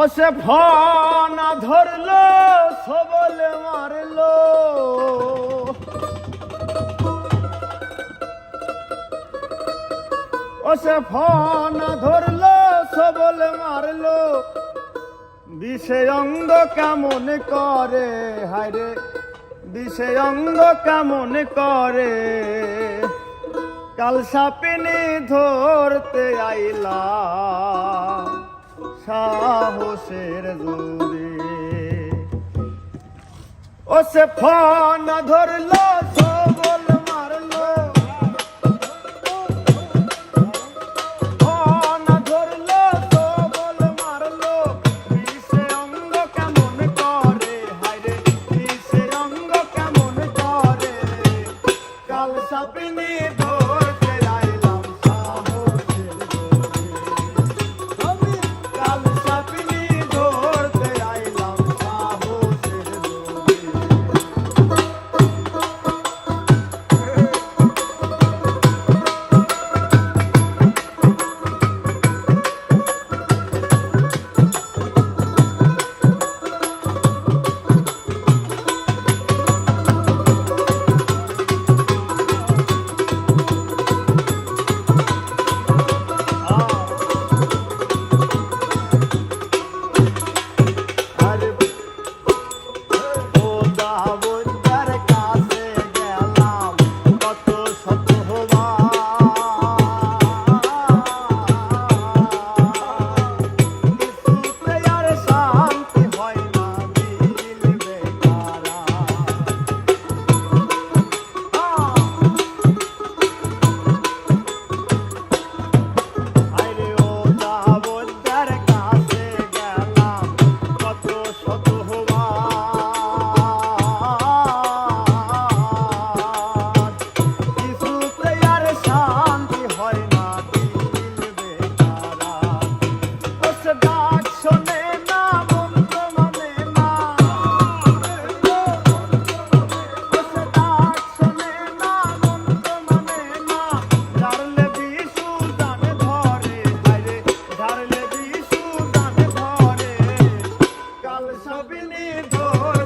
ও সে ফনা ধরলো, সবলে মারলো। ও সে ফনা ধরলো, সবলে মারলো। বিষে অঙ্গ কেমন করে? হায়রে বিষে অঙ্গ কেমন করে? কাল সাপিনি ধরতে আইলা। সাহসের জোরে ও সে ফোন ধরলো সবিনী বল